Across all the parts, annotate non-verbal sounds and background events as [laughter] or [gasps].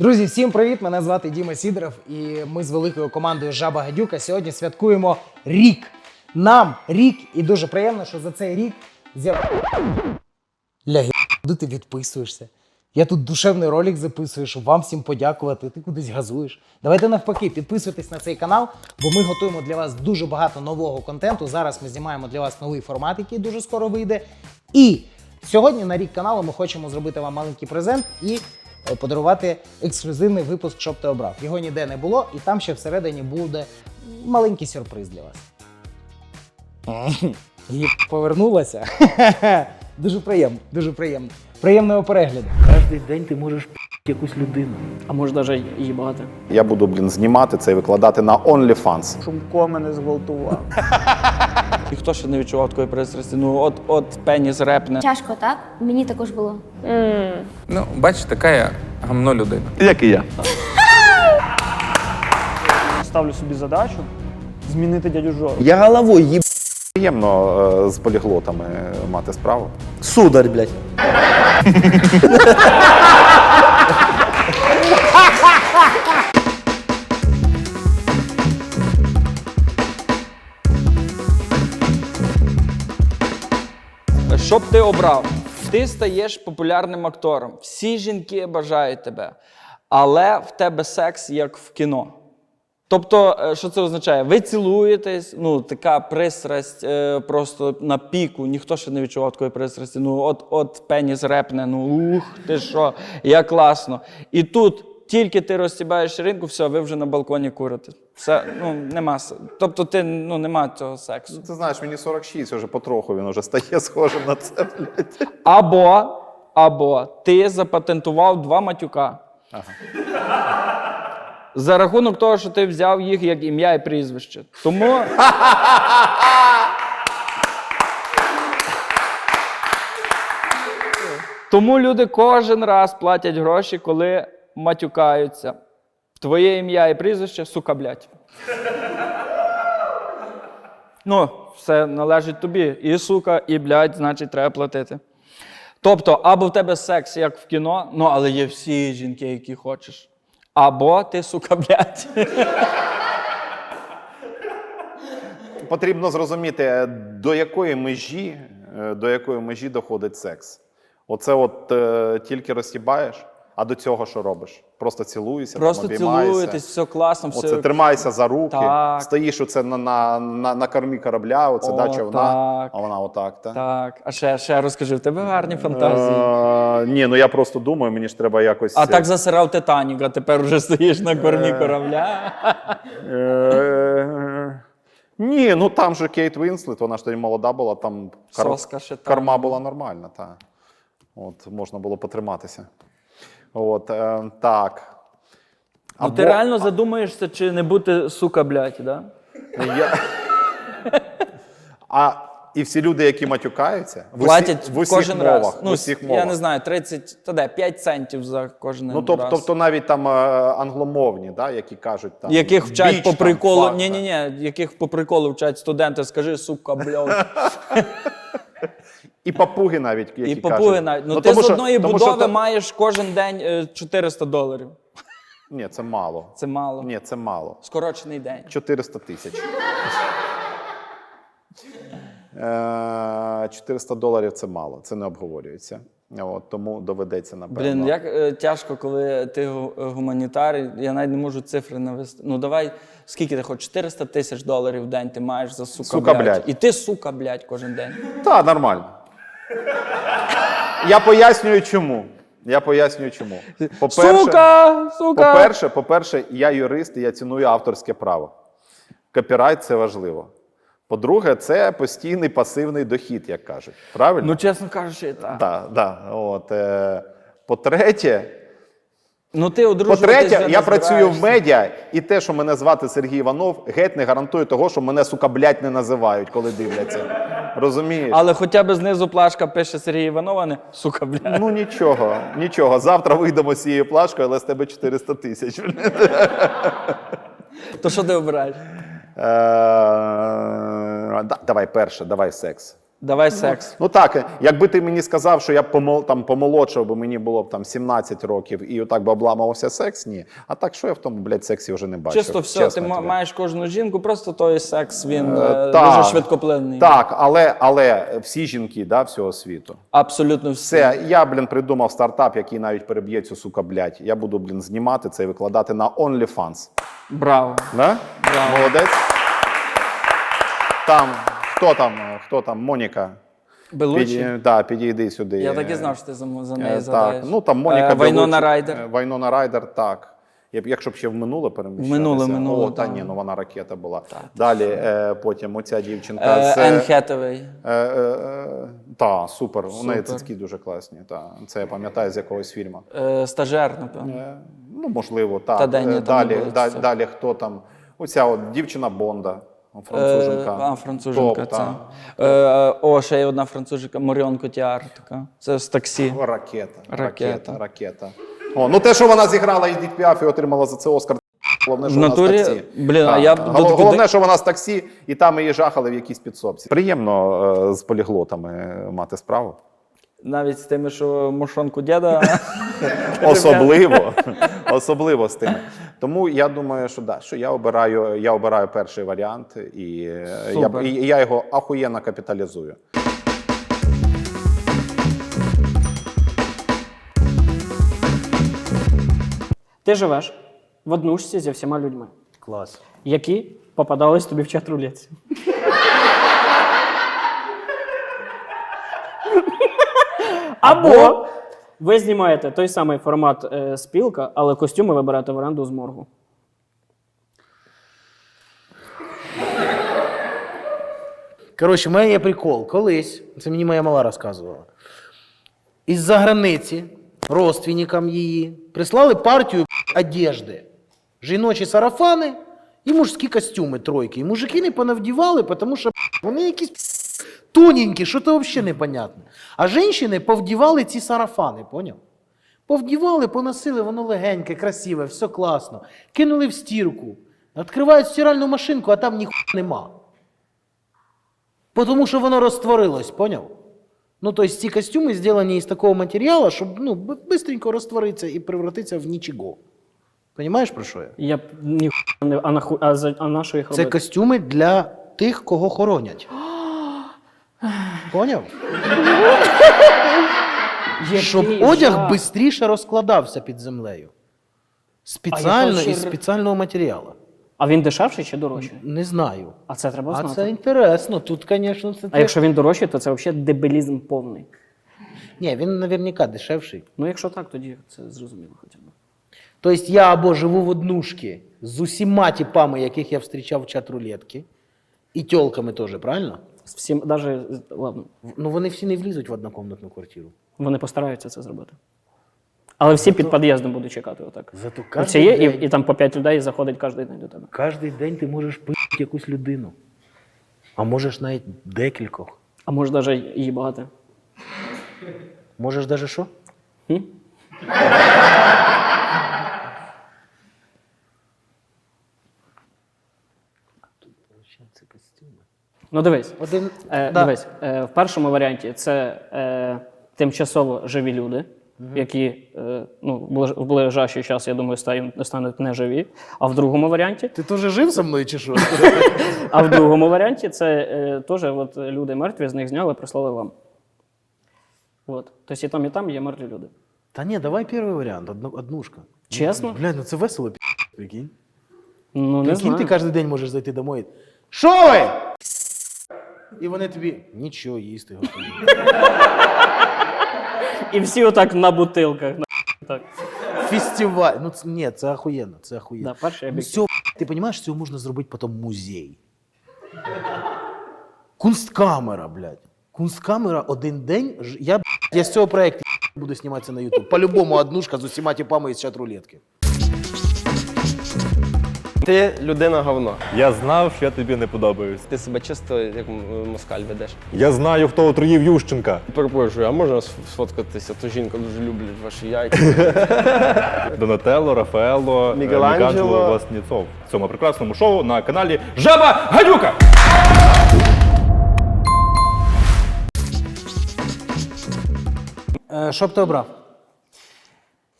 Друзі, всім привіт! Мене звати Діма Сідоров, і ми з великою командою Жаба Гадюка сьогодні святкуємо рік. Нам рік, і дуже приємно, що за цей рік з'яв... Ля, куди ти відписуєшся? Я тут душевний ролик записую, щоб вам всім подякувати. Ти кудись газуєш. Давайте навпаки, підписуйтесь на цей канал, бо ми готуємо для вас дуже багато нового контенту. Зараз ми знімаємо для вас новий формат, який дуже скоро вийде. І сьогодні на рік каналу ми хочемо зробити вам маленький презент і подарувати ексклюзивний випуск, щоб ти обрав. Його ніде не було, і там ще всередині буде маленький сюрприз для вас. [laughs] І повернулася. [laughs] Дуже приємно, дуже приємно. Приємного перегляду. Кожен день ти можеш якусь людину. А може навіть їбати. Я буду, блін, знімати це і викладати на OnlyFans. Шумко мене зґвалтував. [laughs] І хто ще не відчував такої пристрасті? Ну от, от пеніс репне. Тяжко, так? Мені також було. Ну, бачиш, така я гамно людина. Як і я. Ставлю собі задачу змінити дядю Жору. Я головой їб... Приємно е, з поліглотами мати справу. Сударь, блядь. [laughs] Що б ти обрав? Ти стаєш популярним актором. Всі жінки бажають тебе, але в тебе секс як в кіно. Тобто, е, що це означає? Ви цілуєтесь, ну така пристрасть е, просто на піку. Ніхто ще не відчував такої пристрасті. Ну, от, от пеніс репне, ну ух, ти що, як класно. І тут тільки ти розтібаєш ширинку, все, ви вже на балконі курите. Все, ну нема. Тобто, ти ну нема цього сексу. Ти знаєш, мені 46, вже потроху він вже стає схожим на це, блядь. Або, або ти запатентував два матюка. За рахунок того, що ти взяв їх як ім'я і прізвище. Тому. [laughs] Тому люди кожен раз платять гроші, коли матюкаються. Твоє ім'я і прізвище, сука, блядь. Ну, все належить тобі. І сука, і блядь, значить, треба платити. Тобто, або в тебе секс, як в кіно, ну але є всі жінки, які хочеш. Або ти, сука, блядь. Потрібно зрозуміти, до якої межі, е, до якої межі доходить секс. Оце от е, тільки розтібаєш, а до цього що робиш? Просто цілуєшся, Просто там, цілуєтесь, все класно, все. Оце тримайся за руки, Так. стоїш оце на, на, на, на кормі корабля, оце О, да, човна, так. а вона отак. Та? Так, а ще, ще розкажи, в тебе гарні фантазії. Е, ні, ну я просто думаю, мені ж треба якось. А так засирав Титанік, а тепер вже стоїш на кормі корабля. Е, Ні, ну там же Кейт Вінслет, вона ж тоді молода була, там корма була нормальна, та. От, можна було потриматися. От, е, так. Ну ти реально задумаєшся, чи не бути сука, блядь, да? Я... А і всі люди, які матюкаються, в, усі- Платять в усіх кожен мовах. раз. в Ну, усіх я не знаю, 30, та де, 5 центів за кожен Ну, тоб, раз. тобто навіть там е, англомовні, да, які кажуть там. яких вчать біч, по там, приколу. фак, Ні, ні, ні, яких по приколу вчать студенти, скажи, сука, блядь. [laughs] І папуги навіть, які І кажуть. навіть. Ну, ти тому з що- одної тому що будови то- маєш кожен день е, 400 доларів. Ні, це мало. Це мало. Ні, це мало. Скорочений день. 400 тисяч. Е, 400 доларів це мало, це не обговорюється. От, тому доведеться напевно. Блін, як е, тяжко, коли ти гу- гуманітарій, я навіть не можу цифри навести. Ну давай, скільки ти хочеш? 400 тисяч доларів в день ти маєш за сука, Сука, блядь. блядь. І ти сука, блядь, кожен день. Так, нормально. Я пояснюю чому. Я пояснюю чому. По-перше, сука! Сука! по-перше, по-перше, я юрист і я ціную авторське право. Копірайт це важливо. По-друге, це постійний пасивний дохід, як кажуть. Правильно? Ну, чесно кажучи, так. Да, да, От, е, по-третє, Ну ти по-третє, я працюю в медіа, і те, що мене звати Сергій Іванов, геть не гарантує того, що мене, сука, блядь, не називають, коли дивляться. Розумієш? Але хоча б знизу плашка пише Сергій Іванов, а не сука, блядь. Ну нічого, нічого. Завтра вийдемо з цією плашкою, але з тебе 400 тисяч. То що ти обираєш? Е, Давай перше, давай секс. Давай секс. Ну так, якби ти мені сказав, що я помол, там, помолодшав, бо мені було б там 17 років і отак би обламувався секс, ні. А так, що я в тому, блядь, сексі вже не бачив. Чисто все, чесно ти тобі. маєш кожну жінку, просто той секс він Е, е, так. дуже швидкоплинний. Так, але, але всі жінки да, всього світу. Абсолютно все. Все, я, блін, придумав стартап, який навіть переб'є цю сука, блядь. Я буду, блін, знімати це і викладати на OnlyFans. Браво. Да? Молодець. Там, хто там, хто там, Моніка. Белучі. Піді- да, підійди сюди. Я так і знав, що ти за, за неї Е, задаєш. Так, ну там Моніка Е, Вайнона Белуччі. Райдер. Е, Вайнона Райдер, так. Я б- Якщо б ще в минуле переміщалися. минуле, минуле, О, та ні, ну вона ракета була. Далі е, потім оця дівчинка Е, з... Енн Хетевей. Е, е, е, та, супер. У неї Супер. цицьки дуже класні. Та. Це я пам'ятаю з якогось фільму. Е, Стажер, напевно. Е, ну, можливо, так. Та де Е, там не далі, да- далі хто там? Оця от дівчина Бонда, француженка. Е, а, француженка, Топ, це. та. Е, о, ще є одна француженка, Моріон Котіар така. Це з таксі. Ракета, Ракета. ракета, ракета. О, ну те, що вона зіграла і Піаф і отримала за це Оскар. Головне, що натурі? вона з таксі. Блін, а я Головне, що вона з таксі, і там її жахали в якійсь підсобці. Приємно е, з поліглотами мати справу. Навіть з тими, що мошонку діда. [laughs] Особливо, особливо з тими. Тому я думаю, що да, що я обираю, я обираю перший варіант, і, е, я, і я його ахуєнно капіталізую. Ти живеш в однушці зі всіма людьми, Клас. які попадались тобі в чат рулетці. Або ви знімаєте той самий формат е, спілка, але костюми ви берете в оренду з моргу. Коротше, в мене є прикол. Колись, це мені моя мала розказувала. Із-за границі родственникам її прислали партію одежди. Жіночі сарафани і мужські костюми тройки. І мужики не понавдівали, тому що вони якісь тоненькі, що то взагалі непонятне. А жінки повдівали ці сарафани, поняв? Повдівали, поносили, воно легеньке, красиве, все класно. Кинули в стірку. Відкривають стиральну машинку, а там ніхуя нема. Потому що воно розтворилось, поняв? Ну, тобто ці костюми зроблені із такого матеріалу, щоб ну, бистренько розтворитися і превратитися в нічого. Понімаєш про що я? Я б ніхуя не а, наху, а, за, а на що їх Це робити? костюми для тих, кого хоронять. [gasps] Поняв? Щоб одяг швидше розкладався під землею. Спеціально із спеціального матеріалу. А він дешевший чи дорожчий? Не знаю. А це треба А знати. це інтересно. Тут, звісно, це. А якщо він дорожчий, то це взагалі дебілізм повний. Ні, він наверняка дешевший. Ну, якщо так, тоді це зрозуміло хоча б. Тобто я або живу в однушці з усіма типами, яких я зустрічав в чат рулетки, і тьолками теж, правильно? З всім, даже, ладно, Ну вони всі не влізуть в однокомнатну квартиру. вони постараються це зробити. Але всі під під'їздом будуть чекати отак. Зато Оце є, і, і там по п'ять людей заходить кожен день до тебе. Кожен день ти можеш пити якусь людину. А можеш навіть декількох. А може навіть її багато. Можеш навіть що? Хм? [laughs] Ну дивись. Один. Е, Да. Дивись, е, в першому варіанті це е, тимчасово живі люди, які е, ну, в ближайший час, я думаю, стануть, неживі. А в другому варіанті, Ти теж жив со мною чи що? [laughs] а в другому варіанті це е, теж от, люди мертві, з них зняли, прислали вам. От. Тобто і там, і там є мертві люди. Та ні, давай перший варіант, одну, однушка. Чесно? Блядь, ну це весело, пі***, прикинь. Ну, не Прикинь, знаю. ти кожен день можеш зайти домой. Що ви? І вони тобі нічого їсти готові. І всі отак на бутилках. на- Так. Фестиваль. Ну це, ні, це охуєнно, це охуєнно. Да, перший Ну, цього, ти розумієш, цього можна зробити потім музей. Кунсткамера, блядь. Кунсткамера один день. ж- Я, б***ь, я з цього проєкту буду зніматися на YouTube. По-любому однушка з усіма типами із чат рулетки. Ти людина говно. Я знав, що я тобі не подобаюсь. Ти себе чисто як москаль ведеш. Я знаю, хто отруїв Ющенка. Перепрошую, а можна сф- сфоткатися? То жінка дуже люблять ваші яйця. [laughs] Донателло, Рафаело, е, Мікеланджело. Васніцов. В цьому прекрасному шоу на каналі Жаба Гадюка! Е, Що б ти обрав?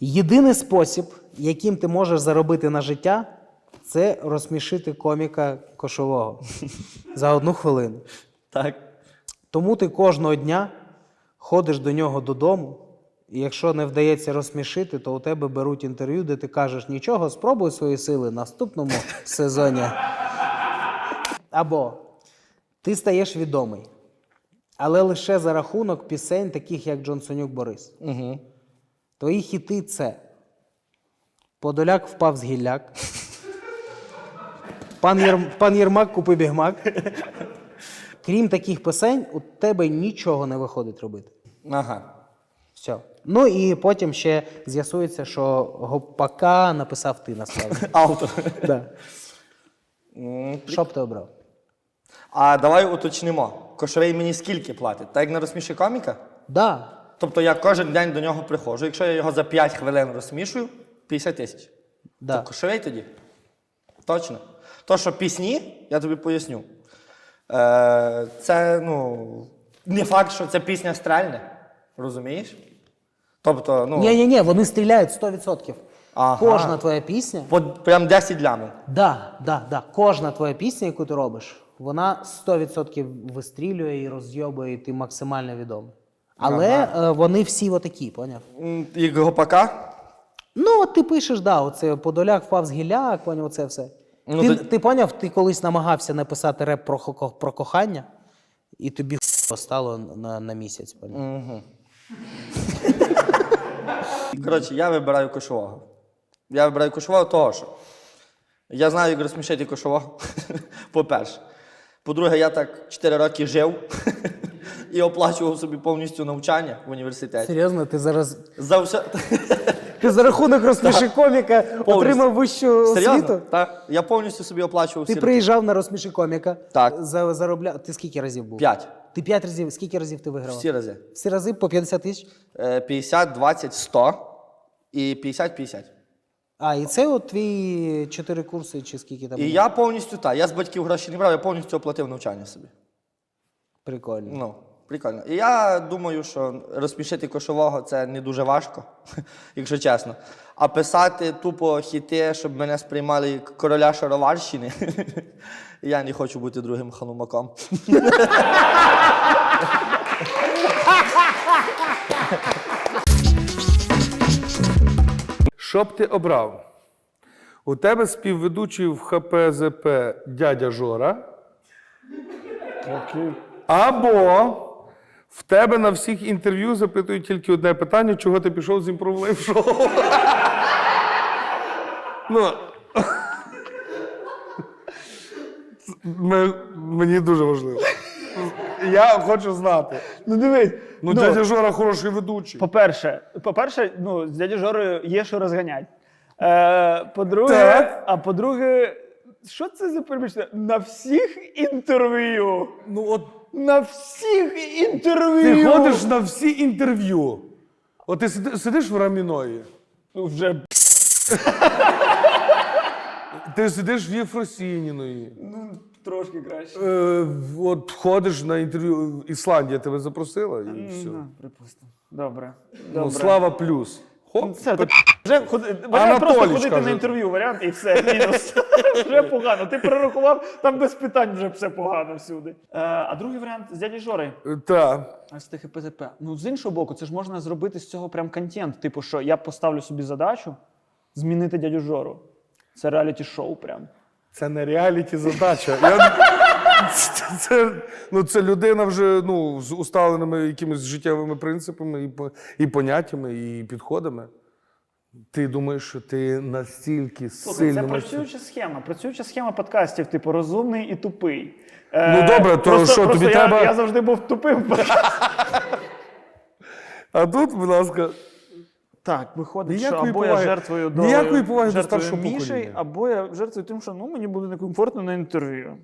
Єдиний спосіб, яким ти можеш заробити на життя, це розсмішити коміка кошового за одну хвилину. Так. Тому ти кожного дня ходиш до нього додому, і якщо не вдається розсмішити, то у тебе беруть інтерв'ю, де ти кажеш нічого, спробуй свої сили в наступному сезоні. Або ти стаєш відомий, але лише за рахунок пісень, таких як Джонсонюк Борис. Угу. Твої хіти це Подоляк впав з гілляк. Пан, Єр... Пан Єрмак купив бігмак. Крім таких пісень, у тебе нічого не виходить робити. Ага. Все. Ну і потім ще з'ясується, що гопака написав ти насправді. [laughs] Автор. да. Що б ти обрав? А давай уточнимо. Кошовий мені скільки платить? Так як на розсміші коміка? Да. Тобто я кожен день до нього приходжу. Якщо я його за 5 хвилин розсмішую, 50 тисяч. Да. То кошовий тоді? Точно. То, що пісні, я тобі поясню. Е, це, ну, не факт, що це пісня стрельне. Розумієш? Тобто, ну, Ні, ні, ні, вони стріляють 100%. Ага. Кожна твоя пісня. по, прям 10 лямів. Да, да, да. Кожна твоя пісня, яку ти робиш, вона 100% вистрілює і розйобує, і ти максимально відомий. Але е, вони всі отакі, поняв? М, Як гопака. Ну, от ти пишеш, да, оце Подоляк впав з гілляк, поняв, оце все. Ну, ти, то- ти поняв, ти колись намагався написати реп про, про кохання, і тобі стало на, на місяць. Поняв? Коротше, я вибираю кошового. Я вибираю кошового того, що я знаю, як розсмішити кошового. [laughs] По-перше. По-друге, я так 4 роки жив [laughs] і оплачував собі повністю навчання в університеті. Серйозно, ти зараз. За все. [laughs] За рахунок розсміши коміка отримав вищу Серйозно? освіту? Так. Я повністю собі оплачував Ти приїжджав на розсміши коміка. Так. За, заробляв. Ти скільки разів був? П'ять. Ти п'ять разів. Скільки разів ти вигравав? Всі рази. Всі рази по 50 тисяч? Е, 50, 20, 100 і 50, 50. А, і це от твої чотири курси, чи скільки там? І було? я повністю так. Я з батьків гроші не брав, я повністю оплатив навчання собі. Прикольно. Ну, прикольно. І я думаю, що розсмішити кошового це не дуже важко, [laughs] якщо чесно. А писати тупо хіти, щоб мене сприймали як короля Шароварщини, [laughs] я не хочу бути другим ханумаком. [laughs] Що б ти обрав? У тебе співведучий в ХПЗП дядя Жора. Або в тебе на всіх інтерв'ю запитують тільки одне питання, чого ти пішов з імпровлив шоу. [laughs] ну, [laughs] мені дуже важливо. Я хочу знати. Ну дивись. Ну, дядя Жора хороший ведучий. По-перше, по-перше, ну, з дяді Жорою є що розганять. Е, по-друге, а по-друге, що це за перебільшення? На всіх інтерв'ю. Ну, от На всіх інтерв'ю. Ти ходиш на всі інтерв'ю. От ти сиди- сидиш в раміної, Ну, вже [laughs] ти сидиш в Єфросініної. трошки краще. Е, от ходиш на інтерв'ю. Ісландія тебе запросила і все. Ну, припустимо. Добре. Ну, слава плюс. Хоп. Все, так, вже ходи, варіант просто Анатоліч ходити каже. на інтерв'ю, варіант і все, мінус. [laughs] вже погано. Ти прорахував, там без питань вже все погано всюди. Е, а другий варіант з дяді Жори. Так. А з тих ПЗП. Ну, з іншого боку, це ж можна зробити з цього прям контент. Типу, що я поставлю собі задачу змінити дядю Жору. Це реаліті-шоу прям. Це не реаліті задача. Я... Це, [laughs] це, ну, це людина вже ну, з усталеними якимись життєвими принципами і, по- і поняттями, і підходами. Ти думаєш, що ти настільки Слухай, сильно. це працююча схема. Працююча схема подкастів, типу, розумний і тупий. Ну, добре, то просто, що, просто тобі я, треба- я завжди був тупим. А тут, будь ласка, Так, виходить, Ніякої що або я жертвою до ніякої поваги до жертвою старшого покоління. або я жертвую тим, що ну мені буде некомфортно на інтерв'ю.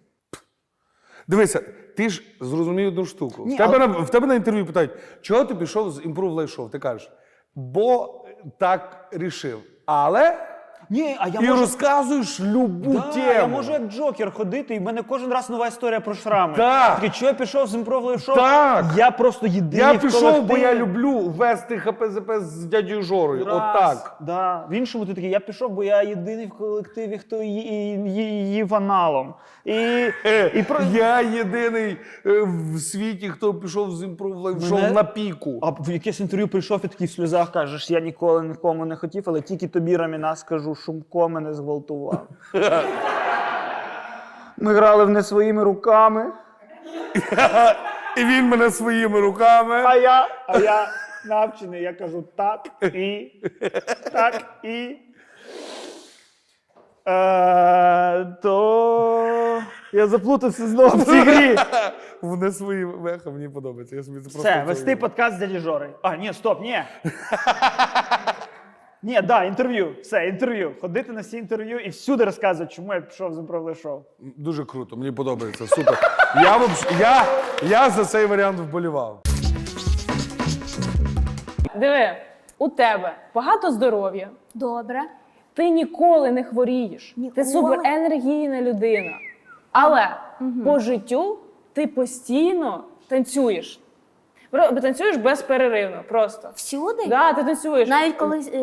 Дивися, ти ж зрозумів одну штуку. Ні, в, тебе але- на, в тебе на інтерв'ю питають, чого ти пішов з Improve Live Show? Ти кажеш, бо так рішив. Але Ні, а я і можу... розказуєш любу Да, тему. я можу як Джокер ходити, і в мене кожен раз нова історія про шрами. Так. Такий, що я пішов з імпровою шоу? Так. Я просто єдиний Я в пішов, бо я люблю вести ХПЗП з дядю Жорою. Раз, Отак. Да. В іншому ти такий, я пішов, бо я єдиний в колективі, хто ї- ї- ї- їв аналом. І, і про... [laughs] Я єдиний е, в світі, хто пішов з імпров лайв-шоу Мене- на піку. А в якесь інтерв'ю прийшов і такий в сльозах кажеш, я ніколи нікому не хотів, але тільки тобі Раміна скажу, Шумко мене зґвалтував. Ми грали в не своїми руками, І він мене своїми руками. а я, а я навчений, я кажу так і так і. Е, то я заплутався знову в цій грі. Вони свої веха, мені подобається. Я собі це просто Все, вести подкаст з дяді А, ні, стоп, ні. Ні, да, інтерв'ю. Все, інтерв'ю. Ходити на всі інтерв'ю і всюди розказувати, чому я пішов з імпровли шоу. Дуже круто, мені подобається. Супер. Я, я, я за цей варіант вболівав. Диви, у тебе багато здоров'я. Добре. Ти ніколи не хворієш. Ти Ніколи? суперенергійна людина. Але по життю ти постійно танцюєш. Про- Танцюєш безперервно просто. Всюди? Да, ти танцюєш. Навіть коли е, е,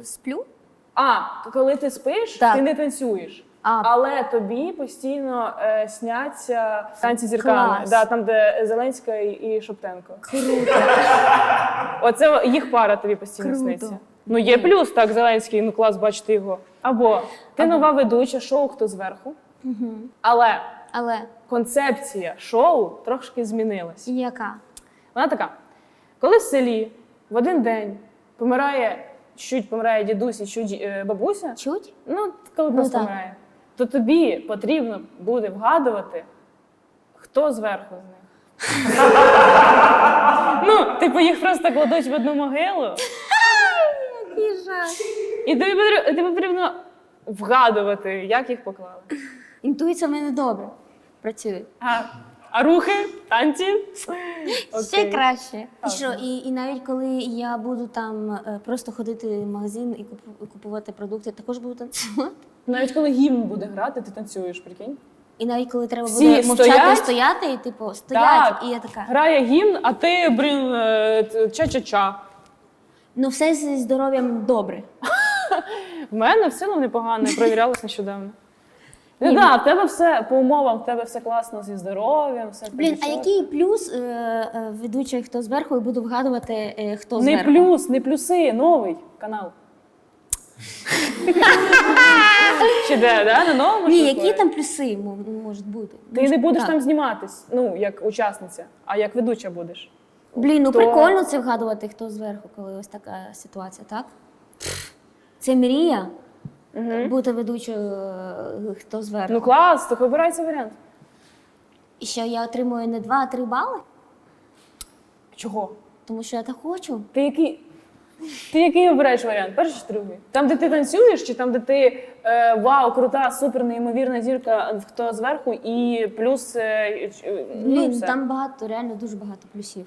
е, сплю? А, коли ти спиш, Так. ти не танцюєш. А. Але тобі постійно е, сняться танці зірками. Клас. Да, там, де Зеленська і, і Шоптенко. Круто. [laughs] Оце їх пара тобі постійно Круто. сниться. Ну, є плюс, так, Зеленський, ну клас, бачити його. Або ти нова ведуча шоу Хто зверху. Але Але концепція шоу трошки змінилась. яка? Вона така: коли в селі в один день помирає, чуть помирає дідусь і чуть е, бабуся, Чуть? ну, коли Ну, просто так. помирає, то тобі потрібно буде вгадувати, хто зверху з них. [laughs] ну, типу, їх просто кладуть в одну могилу, Який жах. і тобі потрібно, тобі потрібно вгадувати, як їх поклали. Інтуїція в мене добре. Працює. А, а рухи, танці. Ще Окей. краще. І що, і, і навіть коли я буду там е, просто ходити в магазин і купу- купувати продукти, також буду танцювати. Навіть коли гімн буде грати, ти танцюєш, прикинь. І навіть коли треба Всі буде мовчати стоять? і стояти, і типу стоять, Так. і я така. Грає гімн, а ти, блін, е, т- ча-ча-ча. Ну все зі здоров'ям добре. [laughs] В мене все ну, непогано, я перевірялась нещодавно. Ну так, в тебе все по умовам, в тебе все класно зі здоров'ям, все Блін, а який плюс е, е, ведучий хто зверху, і буду вгадувати, е, хто? Не зверху? плюс, не плюси, новий канал. [laughs] Чи де, да? На новому Ні, щось які там плюси мо- можуть бути? Ти не будеш Так. там зніматись, ну, як учасниця, а як ведуча будеш. Блін, ну То- прикольно це вгадувати, хто зверху, коли ось така ситуація, так? Це мрія бути ведучою, е, хто зверху. Ну клас, так вибирай цей варіант. І що я отримую не два, а три бали, Чого? тому що я так хочу. Ти який? Ти який обираєш варіант? Перший чи другий? Там, де ти танцюєш, чи там, де ти е, вау, крута, супер, неймовірна зірка, хто зверху, і плюс е, е, ну, Блін, все. там багато, реально дуже багато плюсів.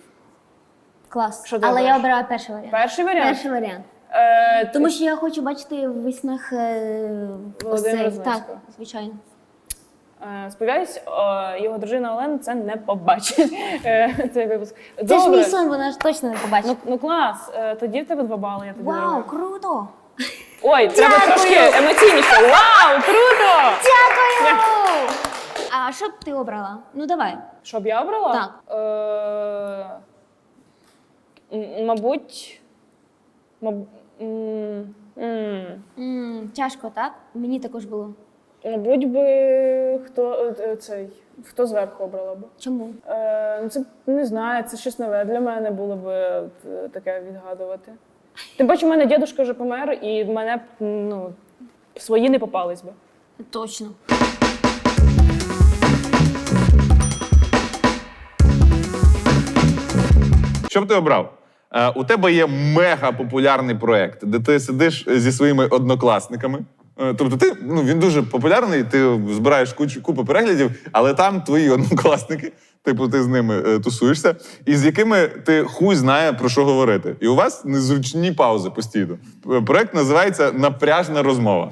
Клас. Що ти Але я обираю перший варіант. Перший варіант? Перший варіант. Е, Тому що я хочу бачити в виснах е, Володимира цей. Зеленського. Так, звичайно. Е, Сподіваюсь, е, його дружина Олена це не побачить. [laughs] е, Цей випуск. Це ж мій сон, вона ж точно не побачить. Ну, ну клас, Е, тоді в тебе два бали, я тобі Вау, дарую. круто! Ой, треба Дякую. трошки емоційніше. Вау, круто! Дякую! А що б ти обрала? Ну давай. Щоб я обрала? Так. Е, м- мабуть. маб- м, м, м тяжко, так? Мені також було. Мабуть би хто е, цей. Хто зверху обрала б? Чому? Е, ну, це не знаю, це щось нове для мене було б е, таке відгадувати. Тим паче, у мене дідусь вже помер, і в мене б, ну, свої не попались би. Точно. Що б ти обрав? Е, у тебе є мега популярний проект, де ти сидиш зі своїми однокласниками Е, Тобто, ти ну він дуже популярний, ти збираєш кучу купу переглядів, але там твої [laughs] однокласники, типу, ти з ними е, тусуєшся, і з якими ти хуй знає про що говорити. І у вас незручні паузи постійно. Проект називається Напряжна розмова.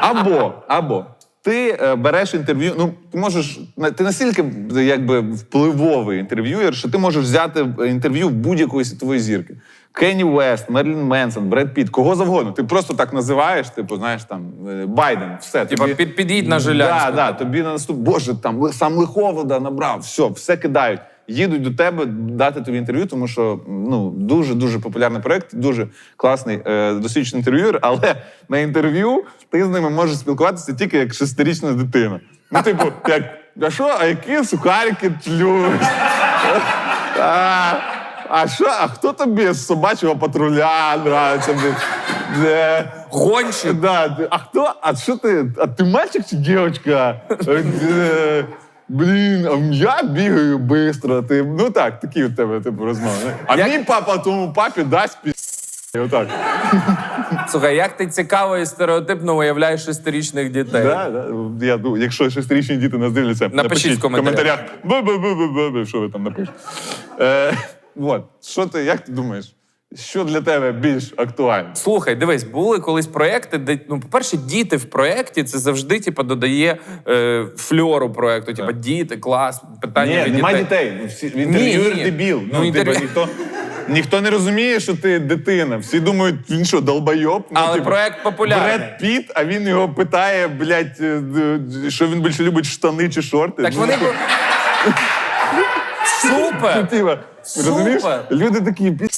Або, або ти е, береш інтерв'ю. Ну, ти можеш ти настільки якби впливовий інтерв'юєр, що ти можеш взяти е, інтерв'ю в будь-якої світової зірки. Кенні Вест, Мерлін Менсон, Бред Піт, кого завгодно. Ти просто так називаєш, типу, знаєш, там е, Байден, все. Типа, під- під'їдь на Жилянську. Да, да, тобі на наступ. Боже, там сам Лиховода набрав, все, все кидають. Їдуть до тебе дати тобі інтерв'ю, тому що ну дуже дуже популярний проект, дуже класний е, досвідчений інтерв'юер. Але на інтерв'ю ти з ними можеш спілкуватися тільки як шестирічна дитина. Ну, типу, як а що, а які сухарики тлюють? А, а що, а хто тобі з собачого патруля нравиться? Де? Гонщик. Да, а хто? А що ти? А ти мальчик чи дівчинка? Блін, а я бігаю швидко. Ти, ну так, такі у тебе типу розмови. А мій папа тому папі дасть пі. Отак. Слухай, як ти цікаво і стереотипно уявляєш шестирічних дітей? Да, да. Я, ну, якщо шестирічні діти нас дивляться, Напишіть в коментарях. Бу-бу-бу-бу-бу, Що ви там напишете? Е, [laughs] от. Що ти, як ти думаєш? Що для тебе більш актуально? Слухай, дивись, були колись проекти, де ну, по-перше, діти в проєкті це завжди типу, додає е, фльору проекту. Типу, діти, клас, питання Ні, від нема дітей. дітей. Всі, інтерв'юер ні. дебіл. Ну, Ну, типу, інтерв'ю- ніхто, ніхто не розуміє, що ти дитина. Всі думають, він що, долбойоб? Ну, Але проект популярний. Бред Піт, а він його питає, блядь, е, д- що він більше любить штани чи шорти. Так Ну, вони. бу- [laughs] Супер! Типа, розумієш? Супер! Люди такі, «Пі***,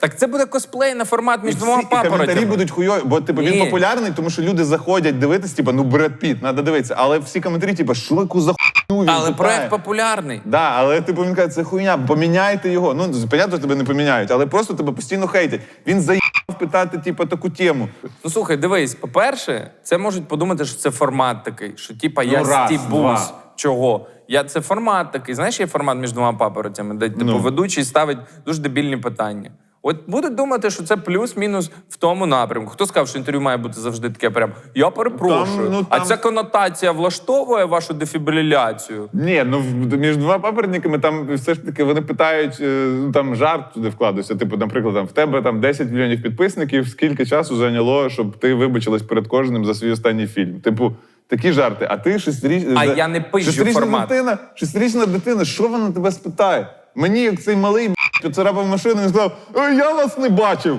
Так це буде косплей на формат між двома папоротями. будуть хуйові, бо типу, він Ні. популярний, тому що люди заходять дивитись, типу, ну Бред Піт, треба дивитися. Але всі коментарі, типу, що яку за хуйню він Але проект популярний. Да, але типу він каже, це хуйня, поміняйте його. Ну, понятно, тебе не поміняють, але просто тебе постійно хейтять. Він заїбав питати, типу, таку тему. Ну слухай, дивись, по-перше, це можуть подумати, що це формат такий, що типа я Ну, раз, стібусь. два. Чого? Я це формат такий. Знаєш, є формат між двома папоротями, де типу Ну. ведучий ставить дуже дебільні питання. От будуть думати, що це плюс-мінус в тому напрямку. Хто сказав, що інтерв'ю має бути завжди таке прям я перепрошую. Там, ну, А там- ця конотація влаштовує вашу дефібриляцію? Ні, ну в- між двома паперниками там все ж таки вони питають, е, ну там жарт туди вкладується. Типу, наприклад, там в тебе там 10 мільйонів підписників. Скільки часу зайняло, щоб ти вибачилась перед кожним за свій останній фільм? Типу, такі жарти. А ти шестиріч... А за- я не пизджу шестирічна формат. дитина, шестирічна дитина, що вона тебе спитає? Мені як цей малий б***, поцарапав машину і сказав: Ой, я вас не бачив.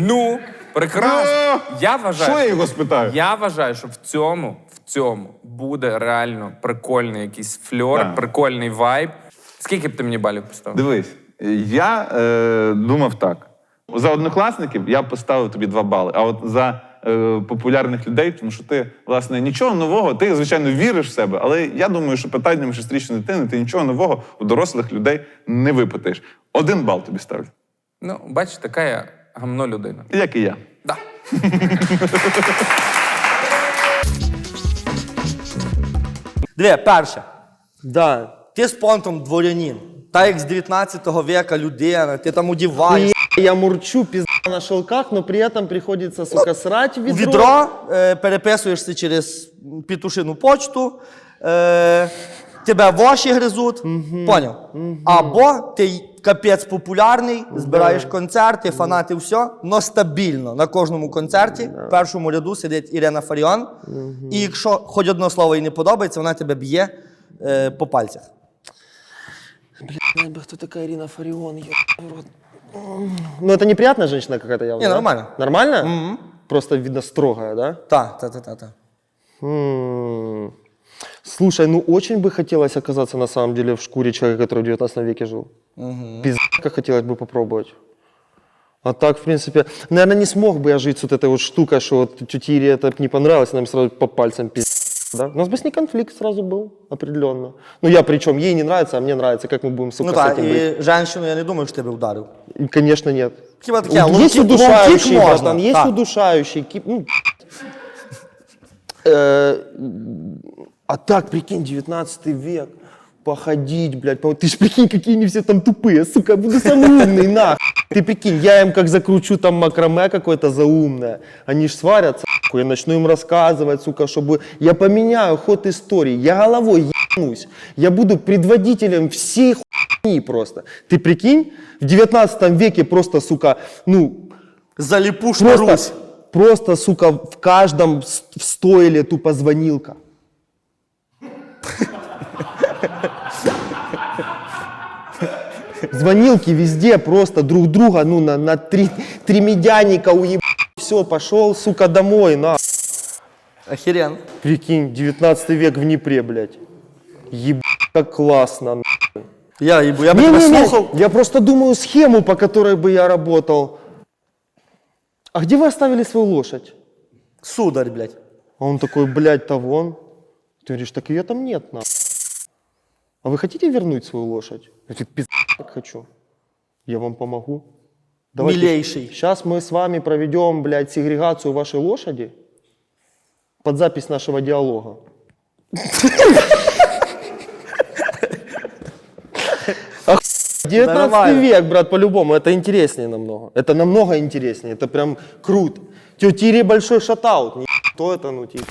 Ну, прекрасно. Я вважаю, Що я його спитаю? Я вважаю, що в цьому, в цьому буде реально прикольний якийсь фльор, Так. прикольний вайб. Скільки б ти мені балів поставив? Дивись, я е, думав так. За однокласників я б поставив тобі два бали. А от за е, популярних людей, тому що ти, власне, нічого нового, ти, звичайно, віриш в себе, але я думаю, що питанням шестирічної дитини ти нічого нового у дорослих людей не випитаєш. Один бал тобі ставлю. Ну, бачиш, така я гамно людина. Як і я. Да. [laughs] Дві, перше. Да. Ти з понтом дворянин. Та як з 19 века людина, ти там удіваєш. Я мурчу, пизда на шелках, но при этом приходится, сука, срать в У ведро. відро е, переписуєшся через пітушину почту, е, тебе воші гризуть, поняв? Або ти капець популярний, збираєш концерти, фанати, все, но стабільно на кожному концерті в першому ряду сидить Ірина Фаріон. І якщо хоч одне слово їй не подобається, вона тебе б'є е, по пальцях. Кто такая Ирина Фарион? Ну, это неприятная женщина какая-то явно. Не, да? нормально. Нормально? Просто, видно, строгая, да? Так, так, так, так. М. Слушай, ну очень бы хотелось оказаться на самом деле в шкуре человека, который в 19 веке жил. Пиздец, как хотелось бы попробовать. А так, в принципе, наверное, не смог бы я жить с вот этой вот штукой, что вот тете Ире это не понравилось, она мне сразу по пальцам пиздец. Да? У нас бы с ней конфликт сразу был, определенно. Ну я причем, ей не нравится, а мне нравится, как мы будем, сука, Ну с так, этим быть? і женщину я не думаю, що тебе ударив. И, Конечно, нет. Хіба таке, Вот лоу-кік- есть удушающий, лоу-кік братан, можна, есть так. удушающий. ки- ну, э, а так, прикинь, 19 век, походить, блядь, по- ты ж прикинь, какие они все там тупые, сука, я буду самый умный, нахуй. Ты прикинь, я им как закручу там макраме какое-то заумное, они ж сварятся, я начну им рассказывать, сука, чтобы... Я поменяю ход истории. Я головой ебнусь. Я буду предводителем всей хуйни просто. Ты прикинь, в 19 веке просто, сука, ну, Заліпушна Русь. просто, просто, сука, в каждом в стойле тупо звонилка. Звонилки везде просто друг друга, ну, на, на три, три медяника уеб... Все, пошел, сука, домой, на. Охерен. Прикинь, 19 век в Днепре, блядь. Еб... как классно. нахуй. Я, їбу, я би Не, не, не. Я просто думаю схему, по которой бы я работал. А где вы оставили свою лошадь? Сударь, блядь. А он такой, блядь-то вон. Ты говоришь, так ее там нет, на. А вы хотите вернуть свою лошадь? Я говорю, пиздец, хочу. Я вам помогу. Милейший. Сейчас мы с вами проведем, блядь, сегрегацию вашей лошади под запись нашего диалога. Ах, 19 Нормально. век, брат, по-любому. Это интереснее намного. Это намного интереснее. Это прям круто. Тетя Ире большой шатаут. Кто это, ну, типа?